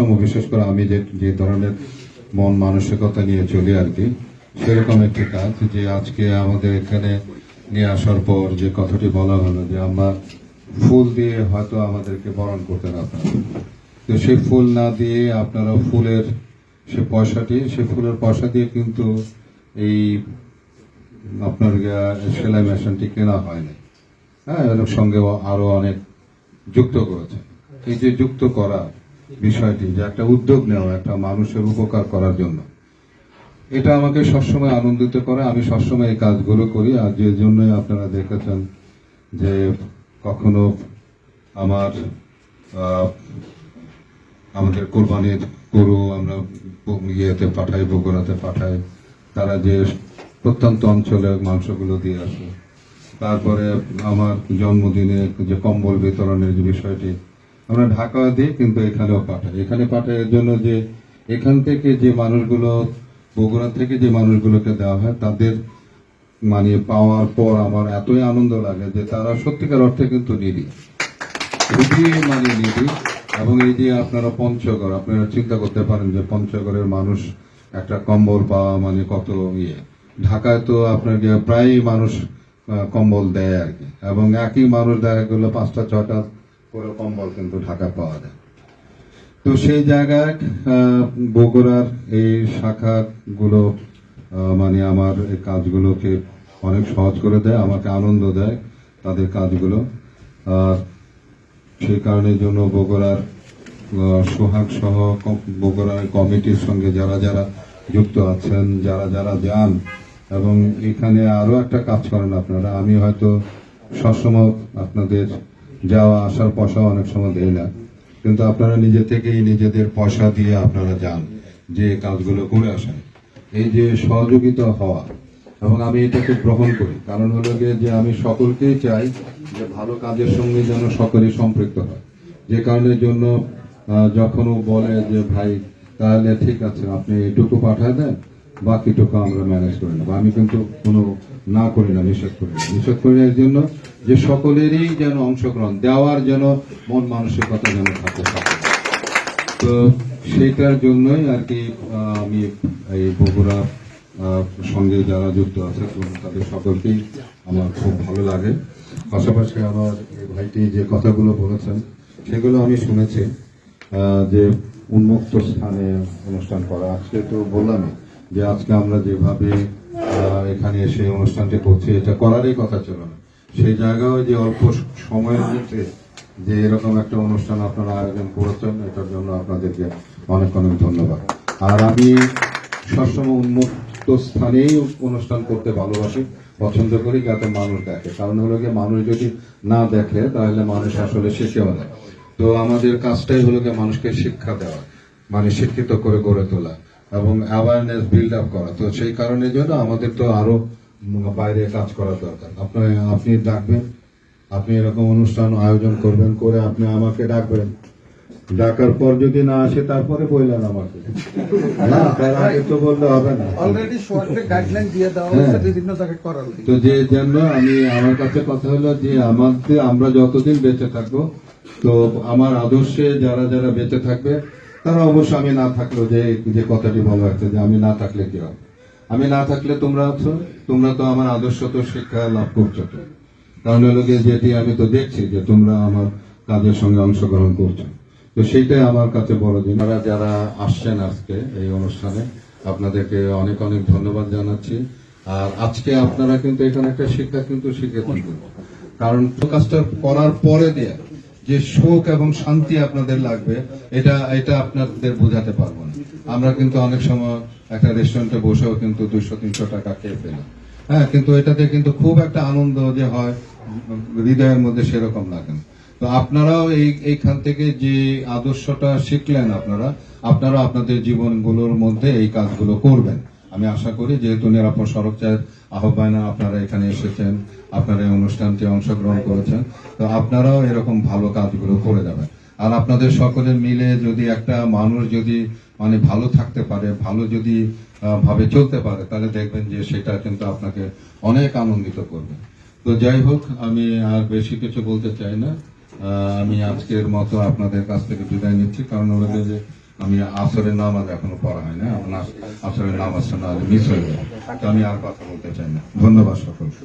সবসময় বিশেষ করে আমি যে যে ধরনের মন মানসিকতা নিয়ে চলি আর কি, সেরকম একটি কাজ যে আজকে আমাদের এখানে নিয়ে আসার পর যে কথাটি বলা হলো যে আমরা ফুল দিয়ে হয়তো আমাদেরকে বরণ করতেন আপনারা তো সেই ফুল না দিয়ে আপনারা ফুলের সে পয়সাটি সে ফুলের পয়সা দিয়ে কিন্তু এই আপনার সেলাই মেশিনটি কেনা হয়নি হ্যাঁ এর সঙ্গে আরও অনেক যুক্ত করেছে। এই যে যুক্ত করা বিষয়টি যে একটা উদ্যোগ নেওয়া, একটা মানুষের উপকার করার জন্য। এটা আমাকে সবসময় আনন্দিত করে। আমি সবসময় এই কাজগুলো করি। আর যে জন্যই আপনারা দেখেছেন যে কখনো আমার আমাদের কোরবানির গরু আমরা ইয়েতে পাঠাই, বগুড়াতে পাঠাই। তারা যে প্রত্যন্ত অঞ্চলে মাংসগুলো দিয়ে আসে। তারপরে আমার জন্মদিনে যে কম্বল বিতরণের যে বিষয়টি আমরা ঢাকা দিই, কিন্তু এখানেও পাঠাই। এখানে পাঠাই এর জন্য যে, এখান থেকে যে মানুষগুলো, বগুড়া থেকে যে মানুষগুলোকে দেওয়া হয়, তাদের মানে পাওয়ার পর আমার এতই আনন্দ লাগে যে তারা সত্যিকার অর্থে কিন্তু নিরি খুবই মানে নিরি এবং এই যে আপনারা পঞ্চগড়, আপনারা চিন্তা করতে পারেন যে পঞ্চগড়ের মানুষ একটা কম্বল পাওয়া মানে কত ইয়ে। ঢাকায় তো আপনাকে প্রায়ই মানুষ কম্বল দেয় আর কি। এবং একই মানুষ দেখা গেলো পাঁচটা ছটা করে কম্বল কিন্তু ঢাকা পাওয়া যায়। তো সেই জায়গায় বগুড়ার এই শাখাগুলো মানে আমার এই কাজগুলোকে অনেক সহজ করে দেয়, আমাকে আনন্দ দেয় তাদের কাজগুলো। আর সেই কারণের জন্য বগুড়ার সোহাগ সহ বগুড়ার কমিটির সঙ্গে যারা যারা যুক্ত আছেন, যারা যারা যান, এবং এখানে আরও একটা কাজ করেন আপনারা। আমি হয়তো সবসময় আপনাদের যাওয়া, আসার পয়সা অনেক সময় দেই না। কিন্তু আপনারা নিজে থেকেই নিজেদের পয়সা দিয়ে আপনারা যান, যে কাজগুলো করে আসেন। এই যে সহযোগিতা হওয়া, এবং আমি এটাকে গ্রহণ করি। কারণ হলো গিয়ে যে আমি সকলকেই চাই যে ভালো কাজের সঙ্গে যেন সকলেই সম্পৃক্ত হয়। যে কারণের জন্য যখন ও বলে যে, ভাই, তাহলে ঠিক আছে, আপনি এটুকু পাঠায় দেন বাকিটুকু আমরা ম্যানেজ করে নেব। আমি কিন্তু কোনো না করি না, নিষেধ করি না। নিষেধ করি এর জন্য যে সকলেরই যেন অংশগ্রহণ, দেওয়ার যেন মন মানসিকতা যেন থাকে তো সেইটার জন্যই আর কি আমি এই বগুড়া সঙ্গে যারা যুক্ত আছে তাদের সকলকেই আমার খুব ভালো লাগে। পাশাপাশি আমার ভাইটি যে কথাগুলো বলেছেন, সেগুলো আমি শুনেছি যে উন্মুক্ত স্থানে অনুষ্ঠান করা আজকে তো বললামই যে আজকে আমরা যেভাবে এখানে এসে অনুষ্ঠানটি করছি, এটা করারই কথা ছিল না। সেই জায়গায় যে অল্প সময়ের মধ্যে যে এরকম একটা অনুষ্ঠান আপনারা আয়োজন করেছেন, এটার জন্য আপনাদেরকে অনেক অনেক ধন্যবাদ। আর আমি সবসময় উন্মুক্ত স্থানেই অনুষ্ঠান করতে ভালোবাসি, পছন্দ করি, যাতে মানুষ দেখে। কারণ হলো গিয়ে মানুষ যদি না দেখে, তাহলে মানুষ আসলে শিখেও না। তো আমাদের কাজটাই হলো গিয়ে মানুষকে শিক্ষা দেওয়া মানে শিক্ষিত করে গড়ে তোলা। এবং অ্যাওয়ারনেস বিল্ড আপ করা। তো সেই কারণের জন্য আমাদের তো আরও বাইরে কাজ করা দরকার। আপনি আপনি ডাকবেন আপনি এরকম অনুষ্ঠান আয়োজন করবেন করে আপনি আমাকে ডাকবেন। ডাকার পর যদি না আসে তারপরে বললেন আমাকে। না তার আগে তো বললে হবে না। অলরেডি শর্টে গাইডলাইন দিয়ে দেওয়া হ্যাঁ। হয়েছে বিভিন্ন জায়গায় করার তো যে জন্য আমি আমার কাছে কথা হলো যে আমাদের আমরা যতদিন বেঁচে থাকব তো আমার আদর্শে যারা যারা বেঁচে থাকবে তারা অবশ্য আমি না থাকলেও যে যে কথাটি বলা হচ্ছে যে আমি না থাকলে কি হবে? আমি না থাকলে তোমরা আছো? তোমরা তো আমার আদর্শ তো শিক্ষা লাভ করছ তো। কারণ হলো গিয়ে যেটি আমি তো দেখছি যে তোমরা আমার কাজের সঙ্গে অংশগ্রহণ করছ। তো সেইটাই আমার কাছে বড় দিন যারা আসছেন আজকে এই অনুষ্ঠানে, আপনাদেরকে অনেক অনেক ধন্যবাদ জানাচ্ছি। আর আজকে আপনারা কিন্তু এখানে একটা শিক্ষা কিন্তু শিখেছেন। কিন্তু। কারণ কাজটা করার পরে দিয়ে যে সুখ এবং শান্তি আপনাদের লাগবে, এটা এটা আপনাদের বোঝাতে পারব না। আমরা কিন্তু অনেক সময় একটা রেস্টুরেন্টে বসেও কিন্তু দুইশো, তিনশো টাকা খেয়ে ফেলি। হ্যাঁ কিন্তু এটাতে কিন্তু খুব একটা আনন্দ যে হয়, হৃদয়ের মধ্যে সেরকম লাগে। তো আপনারাও এই, এইখান থেকে যে আদর্শটা শিখলেন আপনারা আপনারা আপনাদের জীবনগুলোর মধ্যে এই কাজগুলো করবেন। আমি আশা করি যেহেতু নিরাপদ সড়ক আহ্বানে আপনারা এখানে এসেছেন, আপনারা এই অনুষ্ঠানটি অংশগ্রহণ করেছেন, তো আপনারাও এরকম ভালো কাজগুলো করে যাবেন। আর আপনাদের সকলে মিলে যদি একটা মানুষ যদি মানে ভালো থাকতে পারে, ভালো যদি ভাবে চলতে পারে, তাহলে দেখবেন যে সেটা কিন্তু আপনাকে অনেক আনন্দিত করবে। তো যাই হোক, আমি আর বেশি কিছু বলতে চাই না। আমি আজকের মতো আপনাদের কাছ থেকে বিদায় নিচ্ছি, কারণ গিয়ে যে আমি আসরের নামাজ এখনও পড়া হয় না। আমার আসরের নামাজটা না মিস হয়ে তো আমি আর কথা বলতে চাই না। ধন্যবাদ সকলকে।